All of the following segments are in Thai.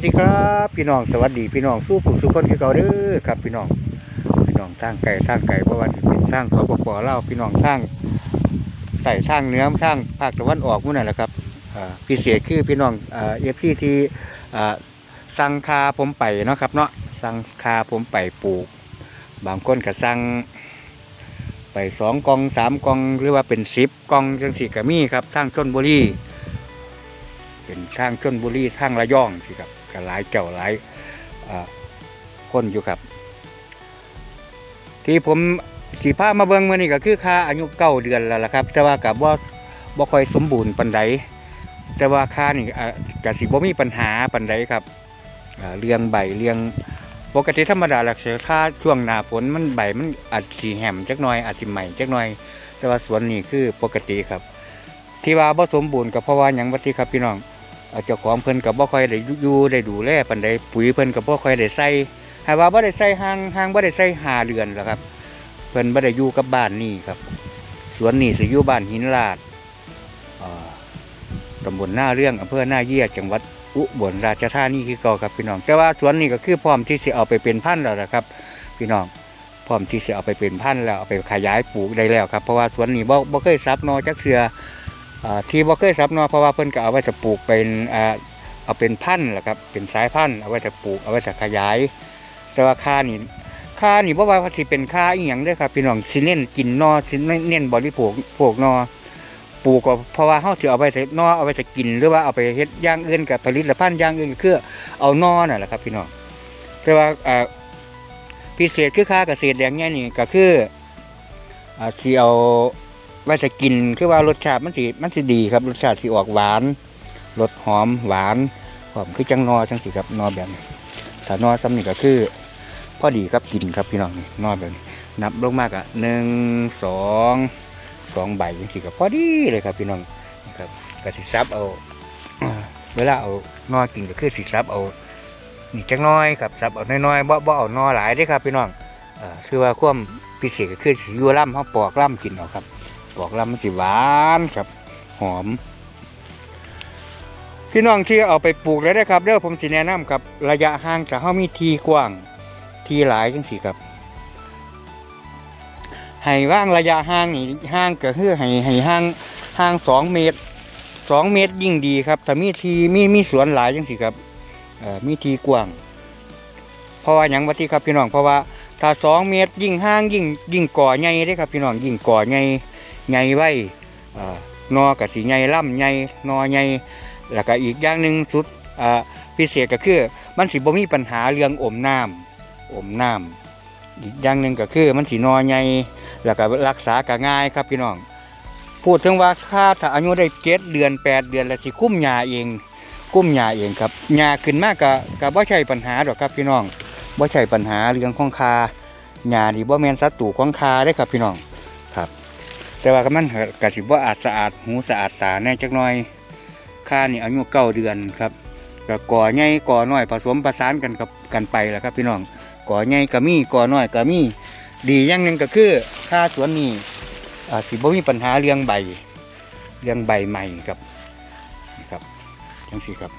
สวัสดีครับพี่น้องสวัสดีพี่น้องสู้ผู้สุขคนที่เก่าเด้อครับพี่น้องพี่น้องทางไก่ทางไก่เพราะว่าเป็นทางสปปเล่าพี่น้องทางใส่ทางเนื้อทางภาคตะวันออกมุ่นนั่นแหละครับอ่าพิเศษคือพี่น้องเอฟซีที่สั่งคาผมไปเนาะครับเนาะสั่งคาผมไปปลูก บางคนก็สั่งไปสองกองสามกองหรือว่าเป็นสิบกองจังสี่ก็มีครับทางชนบุรีเป็นทางชนบุรีทางระยองสิครับ ก็หลายเจ้าหลายคนอยู่ครับ ที่ผมสีผ้ามาเบิ่งมื่อนี้ก็คือค่าอายุเก้าเดือนแล้วล่ะครับ แต่ว่ากับว่าบ่ค่อยสมบูรณ์ปันใดแต่ว่าค่านี่อ่าก็สิบ่มีปัญหาปันใดครับเลี้ยงใบเลี้ยงปกติธรรมดาหลักเสียค่าช่วงหนาฝนมันใบมันอาจสิแหมจักหน่อยอาจสิใหม่จักหน่อย แต่ว่าสวนนี่คือปกติครับ ที่ว่าบ่สมบูรณ์ก็เพราะว่าหยังบัดนี้ครับพี่น้อง เอ่อเจ้าของเพิ่นก็บ่ค่อยได้อยู่ได้ดูแลปานใดปุ๋ยเพิ่นก็บ่ค่อยได้ใส่ห้ว่าบ่ได้ใส่ห่างห่างบ่ได้ใส่หาเดือนแล้วครับ เพิ่นบ่ได้อยู่กับบ้านนี่ครับ สวนนี่สิอยู่บ้านหินลาดอ่อตำบลหน้าเรื่องอำเภอหน้าเยี่ยจังหวัดอุบลราชธานีคือเก่าครับพี่น้อง แต่ว่าสวนนี่ก็คือพร้อมที่สิเอาไปเป็นพันธุ์แล้วนะครับ พี่น้องพร้อมที่สิเอาไปเป็นพันธุ์แล้วเอาไปขยายปลูกได้แล้วครับเพราะว่าสวนนี่บ่บ่เคยซับนอจักเทื่อ ที่บ่เคยซับเนาะเพราะว่าเพิ่นก็เอาไว้จะปลูกเป็นอเอาเป็นพันธุ์แหละครับเป็นสายพันธุ์เอาไว้จะปลูกเอาไว้จะขยาย แต่ว่าค่านี่ค่านี่บ่ว่าสิเป็นค่าอีหยังเด้อครับพี่น้องสิเน้นกินนอสิเน้นบริโภคโภคนอปลูกก็เพราะว่าเฮาสิเอาไว้จะนอเอาไว้จะกิน หรือว่าเอาไปเฮ็ดย่างอื่นกับผลิตภัณฑ์ย่างอื่นก็คือเอานอนั่นแหละครับพี่น้องแต่ว่าพิเศษคือค่าเกษตรแดงเนี่ยนี่ก็คืออ่าสิเอา ว่าจะกินคือว่ารสชาติมันสิมันสิดีครับรสชาติสิออกหวานรสหอมหวานหอมคือจังนอจังสิครับนอแบบนี้ถ้านอซ้ำนี่ก็คือพอดีครับกินครับพี่น้องนอแบบนี้นับลงมากอะหนึ่งสองสองใบจังสิครับพอดีเลยครับพี่น้องนะครับก็สิซับเอาเวลาเอานอกินก็คือสิซับเอานี่จังน้อยครับซับเอาน้อยๆบ่บ่เอานอหลายด้ครับพี่น้องคือว่าควมพิเศษก็คือสิยู่ล่ำเฮาปอกล่ำกินเอาครับ บอกลำมันสิหวานครับ หอม พี่น้องที่เอาไปปลูกแล้วนะครับเด้อผมสิแนะนำครับระยะห่างจากเฮามีทีกว้าง ทีหลายจังสิครับให้ว่างระยะห่างนี่ห่างก็คือให้ให้ห่างห่างสองเมตรสองเมตรยิ่งดีครับถ้ามีทีมีมีสวนหลายจังสิครับมีทีกว้าง เพราะว่าหยังว่าที่ครับพี่น้องเพราะว่าถ้าสองเมตรยิ่งห่างยิ่งยิ่งก่อใหญ่เด้ครับพี่น้องยิ่งก่อใหญ่ ใหญ่ไว้นอกับสีใหญ่ล่ำใหญ่นอใหญ่แล้วก็อีกอย่างหนึ่งสุดพิเศษก็คือ มันสิบ่มีปัญหาเรื่องอมน้ำอมน้ำอีกอย่างหนึ่งก็คือ มันสีนอใหญ่แล้วก็รักษาก็ง่ายครับพี่น้อง พูดถึงว่าค่าถ้าอายุได้เจ็ดเดือนแปดเดือนแล้วสิคุ้มยาเองคุ้มยาเองครับยาขึ้นมากก็ก็บ่ใช่ปัญหาหรอกครับพี่น้องบ่ใช่ปัญหาเรื่องของคาหญ้านี่บ่แมนศัตรูของคาเด้ครับพี่น้องครับ แต่ว่าก็มันก็สิบ่อาจสะอาดหูสะอาดตาแน่จักหน่อยค่านี่อายุเก้าเดือนครับก็ก่อใหญ่ก่อน้อยผสมประสานกันกับกันไปแหละครับ พี่น้องก่อใหญ่ก็มีก่อน้อยก็มีดีอย่างหนึ่งก็คือค่าสวนนี่สิบ่มีปัญหาเรื่องใบเรื่องใบใหม่ครับนี่ครับจังซี่ครับ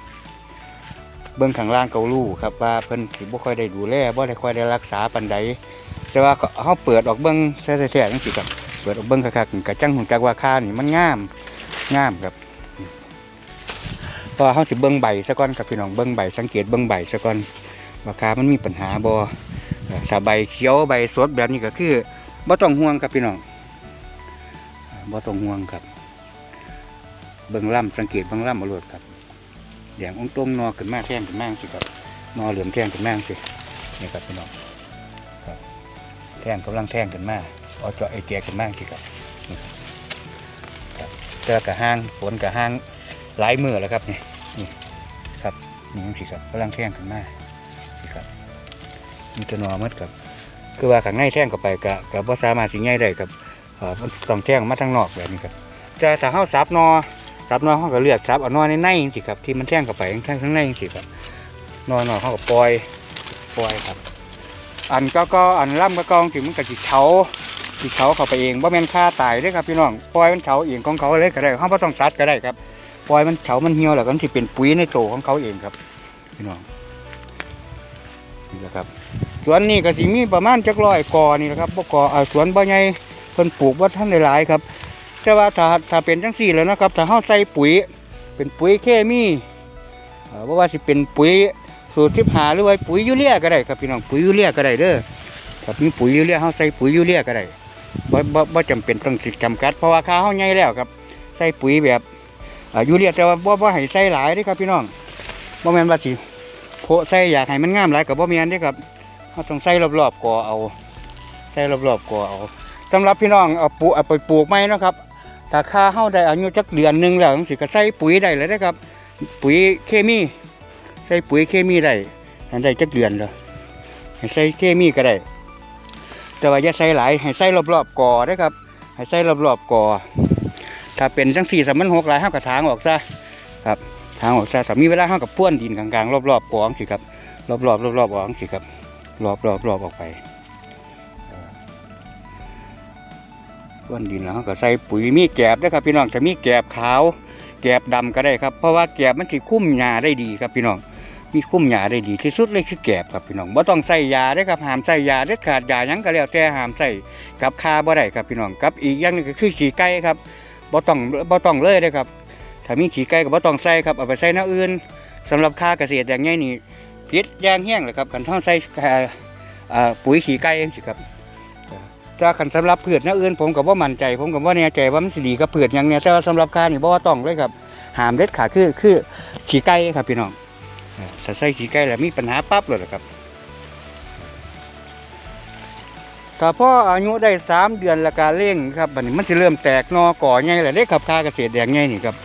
เบื้องข้างล่างเกาลู่ครับว่าเพิ่นสิบ่ค่อยได้ดูแลบ่ได้ค่อยได้รักษาปานใดแต่ว่าเฮาเปิดออกเบิ่งแท้ๆจังซี่ครับ เปิดออกเบิ่งคักๆก็จังฮู้จักว่าค่านี่มันงามงามครับพราะว่าเฮาสิเบิ่งใบซะก่อนครับพี่น้องเบิ่งใบสังเกตเบิ่งใบซะก่อนว่าค่ามันมีปัญหาบ่อถ้าใบเขียวใบสดแบบนี้ก็คือบ่ต้องห่วงครับพี่น้องอ่าบ่ต้องห่วงครับ เบิ่งล่ำสังเกตเบิ่งล่ำอาโลดครับแดงองตรงนอขึ้นมากแท่งขึ้นมากสิครับนอเหลือมแท่งขึ้นมากสินี่ครับพี่น้องครับแท่งกำลังแท่งขึ้นมาก เอาเจาะไอเตียขึ้นมาสิครับนี่ครับเจอกระห้างฝนกระห้างหลายมือแล้วครับนี่นี่ครับนี่สิครับกำลังแท่งขึ้นมาสิครับมีตัวนอหมัดครับ คือว่าข้างในแท่งเข้าไปกะกับว่าสามารถสิง่ายได้ครับเอ่อมันต้องแท่งมาทางนอกแบบนี้ครับแต่ถ้าเฮาสับนอซับนอเขาก็เลือกซับเอานอในในจังสิครับที่มันแท่งเข้าไปข้างข้างในจังสิครับนอนนอเขาก็ปล่อยปล่อยครับ อันก็ก็อันล่ำก็กองถึงมันก็จิตเฉา จิเฉาเข้าไปเองว่าแม่นฆ่าตายเด้ครับพี่น้องปล่อยมันเฉาเองของเขาเลยก็ได้เขาไม่ต้องซัดก็ได้ครับปล่อยมันเฉามันเหี่ยวแล้วก็มันสิเป็นปุ๋ยในโตของเขาเองครับ พี่น้องนี่แหละครับสวนนี้ก็สิมีประมาณจักร้อยกอนี่แหละครับบ่ก่อสวนบ่ใหญ่เพิ่นปลูกบ่ทันหลายๆครับแต่ว่าถ้าถ้าเป็นจังซี่แล้วนะครับถ้าเฮาใส่ปุ๋ย เป็นปุ๋ยเคมีเอ่อบ่ว่าสิเป็นปุ๋ยสูตร15หรือว่าปุ๋ยยูเรียก็ได้ครับพี่น้องปุ๋ยยูเรียก็ได้เด้อครับมีปุ๋ยยูเรียเฮาใส่ปุ๋ยยูเรียก็ได้ บ่บ่บ่จำเป็นต้องสิจำกัดเพราะว่าค่าเฮาใหญ่แล้วครับ ใส่ปุ๋ยแบบอยูเรียแต่ว่าบ่บ่ให้ใส่หลายด้ครับพี่น้องบ่แมนว่าสิโพะใส่อยากให้มันงามหลายก็บ่แมนด้ครับเราต้องใส่รอบๆก่อเอาใส่รอบๆก่อเอาสำหรับพี่น้องเอาปลูกเอาไปปลูกไม้นะครับถ้าค่าเฮาได้อายุจักเดือนหนึ่งแล้วจังสิก็ใส่ปุ๋ยได้เลยนะครับ ปุ๋ยเคมี ใส่ปุ๋ยเคมีได้ได้จักเดือนแล้วให้ใส่เคมีก็ได้ แต่ว่าอย่าใส่หลายให้ใส่รอบๆก่อได้ครับ ให้ใส่รอบๆก่อ ถ้าเป็นจังสี่สามมันหกหลายเฮาก็ถางออกซะครับถางออกซะถ้ามีเวลาเฮากับป้วนดินกลางๆรอบๆก่องสิครับรอบๆรอบๆออกจังสิครับรอบรอบรอบออกไปเอ่อก้อนดินแล้วเราก็ใส่ปุ๋ยมีแกบด้ครับพี่น้องจะมีแกบขาว แกบดำก็ได้ครับ เพราะว่าแกบมันสิคุ้มหญ้าได้ดีครับพี่น้อง มีคุ้มหญ้าได้ดีที่สุดเลยคือแกบครับพี่น้องบ่ต้องใส่ยาเด้ครับห้ามใส่ยาเด็ดขาดยายังก็แล้วแต่ห้ามใส่กับคาบ่ได้ครับพี่น้องกับอีกอย่างนึงก็คือขี้ไก่ครับบ่ต้องบ่ต้องเลยเด้ครับถ้ามีขี้ไก่ก็บ่ต้องใส่ครับเอาไปใส่แนวอื่นสำหรับค่าเกษตรอย่างงี้นี่พิษยางแห้งเลยครับกันท่องใส่เอ่ปุ๋ยขี้ไก่เองสิครับถ้าคันสำหรับพืชแนวอื่นผมก็บ่มั่นใจ ผมก็บ่แน่ใจว่ามันสิดีกับพืชหยังเนี่ยแต่ว่าสำหรับการนี่บ่ว่ต้องเลยครับห้ามเด็ดขาดคือคือขี้ไก่ครับพี่น้อง ถ้าใส่ขี้ไก่แล้วมีปัญหาปั๊บเลยล่ะครับถ้าพ่ออายุได้สามเดือนและการเลี้ยงครับบัดนี้มันสิเริ่มแตกนอก่อใหญ่แล้วเด้ครับค่าเกษตรแดงใหญ่นี่ครับ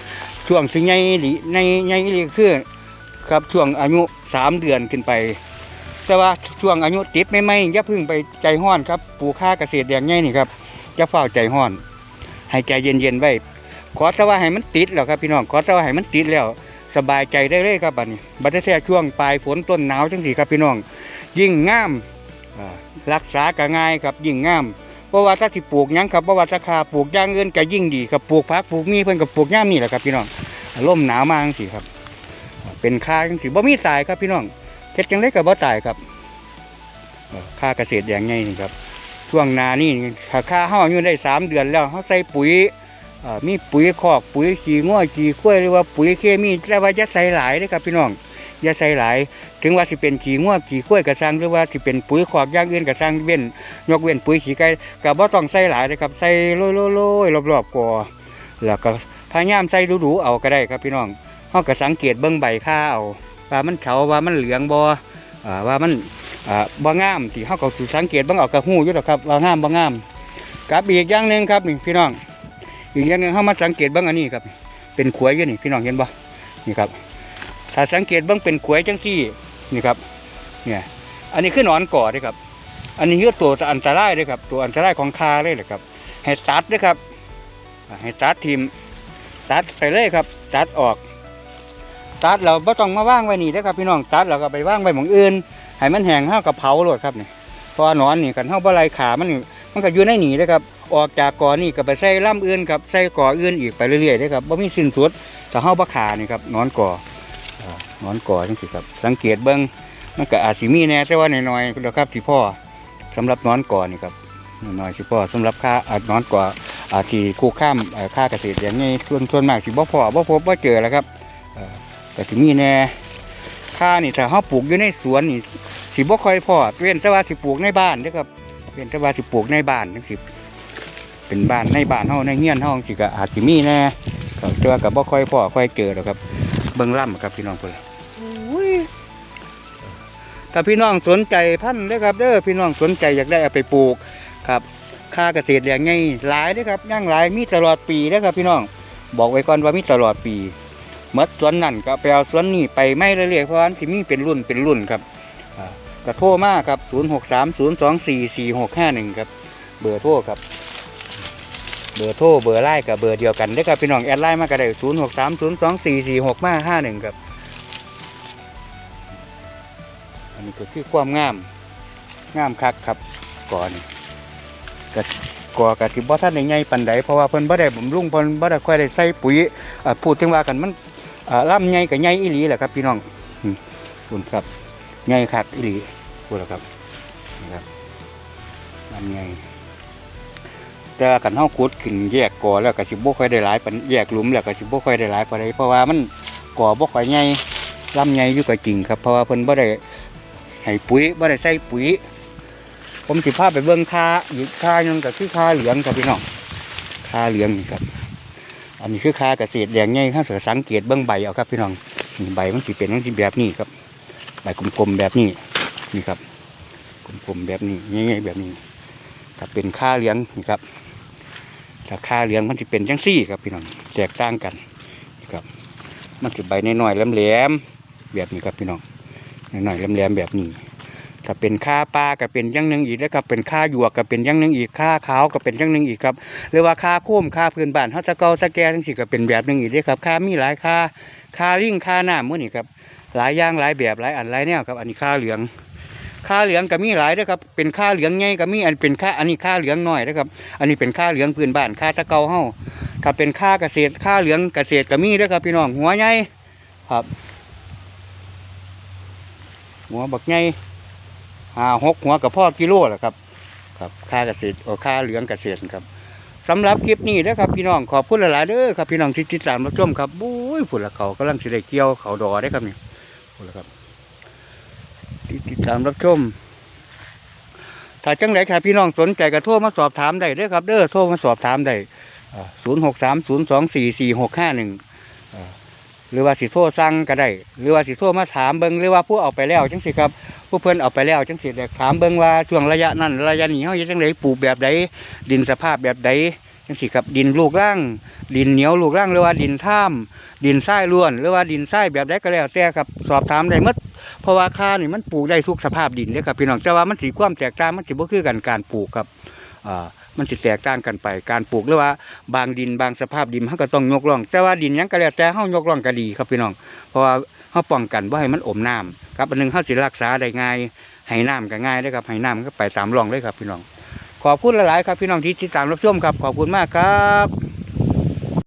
ช่วงสิใหญ่ดีในใหญ่นี่คือครับช่วงอายุสามเดือนขึ้นไป แต่ว่าช่วงอายุติดไม่ไม่อย่าพึ่งไปใจห้อนครับปลูกข้าเกษตรอย่างง่ายนี่ครับอย่าเฝ้าใจห้อนให้ใจเย็นๆไว้ขอแต่ว่าให้มันติดแล้วครับพี่น้องขอแต่ว่าให้มันติดแล้ว สบายใจได้เลยครับบัดนี้บัดนี้แท้ช่วงปลายฝนต้นหนาวจังสีครับพี่น้อง ยิ่งงามรักษาก็ง่ายครับยิ่งงามเพราะว่าถ้าสิปลูกยังครับเพราะว่าราคาปลูกย่างอื่นก็ยิ่งดีครับปลูกพักปลูกมีเพิ่อนกับปลูกย่ามนี่แหละครับพี่น้องลมหนาวมากจังสีครับ เป็นค่าจังสิบ่มีตายครับพี่น้องเฮ็ดจังไดก็บ่ตายครับค่าเกษตรอย่างไงนี่ครับ ช่วงนานี่ถ้าค่าเฮาอยู่ได้สามเดือนแล้วเฮาใส่ปุ๋ย มีปุ๋ยคอกปุ๋ยขี้ง้อขี้ข้วยหรือว่าปุ๋ยเคมีแต่ว่าอย่าใส่หลายเด้อครับพี่น้องอย่าใส่หลาย ถึงว่าสิเป็นขี้ง้อขี้ข้วยก็สร้างหรือว่าสิเป็นปุ๋ยคอกย่างอื่นก็สร้างเว้นยกเว้นปุ๋ยขี้ไก่ก็บ่ต้องใส่หลายเด้อครับใส่โรยๆๆรอบๆก่อแล้วก็พยายามใส่ดูๆเอาก็ได้ครับพี่น้องเขาก็สังเกตเบิ้องใบข้าวว่ามันเขาว่ามันเหลืองบ่อ่าว่ามันอ่าบ่งามที่เขาก็สิสังเกตบิ้งออกกระหู้อยู่ดอกครับว่างามบ่งามกับอีกอย่างหนึ่งครับนี่พี่น้อง อีกอย่างหนึ่งเขามาสังเกตบิ้งอันนี้ครับ เป็นขวยอยู่นี่พี่น้องเห็นบ่นี่ครับ ถ้าสังเกตบิ้งเป็นขวยจังซี่นี่ครับ เนี่ย อันนี้คือนอนก่อเด้อครับ อันนี้คือตัวอันตรายเด้อครับ ตัวอันตรายของคาเลยแหละครับให้ตัดเด้อครับให้ตัดทิมตัดไปเลยครับ ตัดออก ตัดเราไม่ต้องมาว่างไว้นี่นะครับ พี่น้องตัดเราก็ไปว่างไว้หมองอื่นให้มันแห้งเ้ากับเผาโลดครับนี่พราะว่าหนอนนี่กันเ้าบะไรขามันมันก็อยู่ในหนีนะครับ ออกจากกอนี่ก็ไปใส่ล่ำอื่นครับใส่กออื่นอีกไปเรื่อยๆนะครับบ่มีสิ้นสุดถ้าเ้าบะขานี่ครับนอนกออ่าหนอนกอจังสิครับ สังเกตเบิ้งมันก็อาจสิมีแน่แต่ว่าน้อยๆนะครับที่พ่อสำหรับนอนกอนี่ครับน้อยๆสิพ่อสำหรับค่าอาจนอนกออาจที่คู่ข้ามค่าเกษตรอย่างนี้ส่วนส่วนมากสิบ่พอบ่พบบ่เจอแล้วครับเอ่อแต่สีมีแน่ข้านี่ถ้าเขาปลูกอยู่ในสวนนี่สิบ่ค่อยพอเว้นแต่ว่าสิปลูกในบ้านเด้อครับเว้นแต่ว่าสิปลูกในบ้านจังสิ เป็นบ้านในบ้านเฮาในเฮียนเฮาจังสิก็อาจสิมีแน่ก็แต่ว่าก็บ่ค่อยพอค่อยเจอหรอกครับเบิ่งล่ำครับพี่น้องเพิ่นอุ้ยถ้าพี่น้องสนใจพันธุ์เด้อครับเด้อพี่น้องสนใจอยากได้เอาไปปลูกครับ ค่าเกษตรแรงไงหลายเด้อครับย่างหลายมีตลอดปีเด้อครับ พี่น้องบอกไว้ก่อนว่ามีตลอดปีเมื่อสวนนั่นก็ไปเอาสวนนี้ไปไม่เรื่อยๆเพราะว่าที่มีเป็นรุ่นเป็นรุ่นครับอ่าก็โทรมาครับ 0 6 3 0 2 4 4 6 5 1 ครับ เบอร์โทรครับ เบอร์โทรเบอร์ไลน์กับเบอร์เดียวกันได้ครับพี่น้องแอดไลน์มาก็ได้0 6 3 0 2 4 4 6 5 5 1ครับอันนี้ก็คือความงามงามคักครับก่อนก็ก่อกะที่บ่ทันใหญ่ปานใดเพราะว่าเพิ่นบ่ได้บำรุงเพิ่นบ่ได้ค่อยได้ใส่ปุ๋ยอ่าพูดถึงว่ากันมันอ่าล่ำใหญ่กับใหญ่อีหลีแหละครับ พี่น้องอืมคุณครับง่ายคักอีหลีพูดแล้วครับนะครับมันไง แต่ว่ากันเฮาขุดขึ้นแยกก่อแล้วก็สิบ่ค่อยได้หลายปานแยกหลุมแล้วก็สิบ่ค่อยได้หลายปานใดเพราะว่ามันก่อบ่ค่อยใหญ่ลำใหญ่อยู่ก็จริงครับ เพราะว่าเพิ่นบ่ได้ให้ปุ๋ยบ่ได้ใส่ปุ๋ย ผมสิพาไปเบิ่งคาอีกคานึงก็คือคาเหลืองครับพี่น้องคาเหลืองนี่ครับ อันนี้คือคาเกษตรแดงใหญ่ครับเสือสังเกตเบื้องใบเอาครับพี่น้องนี่ใบมันสิเป็นมันสิแบบนี้ครับใบกลมๆแบบนี้นี่ครับกลมๆแบบนี้ใหญ่ๆแบบนี้ถ้าเป็นค่าเลี้ยงนี่ครับ ถ้าคาเหลี้ยงมันจะเป็นจังซี่ครับพี่น้องแตกต่างกันนะครับ มันจะใบน้อยๆแหลมๆแบบนี้ครับพี่น้องน้อยๆแหลมๆแบบนี้ถ้าเป็นค่าปลาก็เป็นย่างหนึ่งอีกแล้วครับเป็นค่าหยวกก็เป็นย่างหนึ่งอีกค่าขาวก็เป็นย่างหนึ่งอีกครับหรือว่าค่าโค้มค่าพื้นบ้านเฮาตะเกาตะแกทั้งสิก็เป็นแบบหนึ่งอีกด้อครับค่ามีหลายค่าค่าลิงค่าหน้ำมื้อนี่ครับหลายอย่างหลายแบบหลายอันหลายแนวครับ อันนี้ค่าเหลือง ค่าเหลืองก็มีหลายเด้อครับ เป็นค่าเหลืองใหญ่ก็มีอันเป็นค่าอันนี้ค่าเหลืองน้อยเด้อครับ อันนี้เป็นค่าเหลืองพื้นบ้านค่าตะเกาเฮาถ้าเป็นค่าเกษตรค่าเหลืองเกษตรก็มีด้อครับพี่น้องหัวใหญ่ครับ หัวบักใหญ่ห้าหกหัวกับพ่อกิโลแหละครับ ครับ ค่าเกษตรโอค่าเหลืองเกษตรครับสำหรับคลิปนี้นะครับพี่น้องขอบคุณหลายๆเด้อครับพี่น้องที่ติดตามรับชมครับบุ้ยผุดละเขากำลังสิได้เกี่ยวเขาดอได้ครับนี่ผุดละครับ ติดตามรับชมถ้าจังไรครับพี่น้องสนใจก็โทรมาสอบถามได้เด้อครับ เด้อโทรมาสอบถามได้ศูนย์หกสามศูนย์สองสี่สี่หกห้าหนึ่งหรือว่าสิโทรสั่งก็ได้ หรือว่าสิโทรมาถามเบิ้งหรือว่าผู้เอาไปแล้วจังสิครับ ผู้เพิ่อนเอาไปแล้วจังสิเด็กถามเบิ่งว่าช่วงระยะนั้นระยะนี้เฮาเฮ็ดจังไดปลูกแบบใดดินสภาพแบบใด จังสิครับดินลูกร่าง ดินเหนียวลูกร่างหรือว่าดินท่ามดินทรายล้วน หรือว่าดินทรายแบบใดก็แล้วแต่ครับสอบถามได้หมดเพราะว่าค่านี่มันปลูกได้ทุกสภาพดินเด้อครับพี่น้องแต่ว่ามันสิความแตกต่างมันสิบ่คือกันการปลูกครับอ่ามันสิแตกต่างกันไป การปลูกหรือว่าบางดินบางสภาพดินเฮาก็ต้องยกร่อง แต่ว่าดินยังก็แล้วแต่เฮายกร่องก็ดีครับพี่น้อง เพราะว่าเฮาป้องกันบ่าให้มันอมน้ำครับอันหนึงเฮาสิรักษาได้ง่ายให้น้ำก็ง่ายเลยครับให้น้ำก็ไปตามร่องเลยครับพี่น้อง ขอบคุณหลาย ๆ ครับพี่น้องที่ติดตามรับชมครับ ขอบคุณมากครับ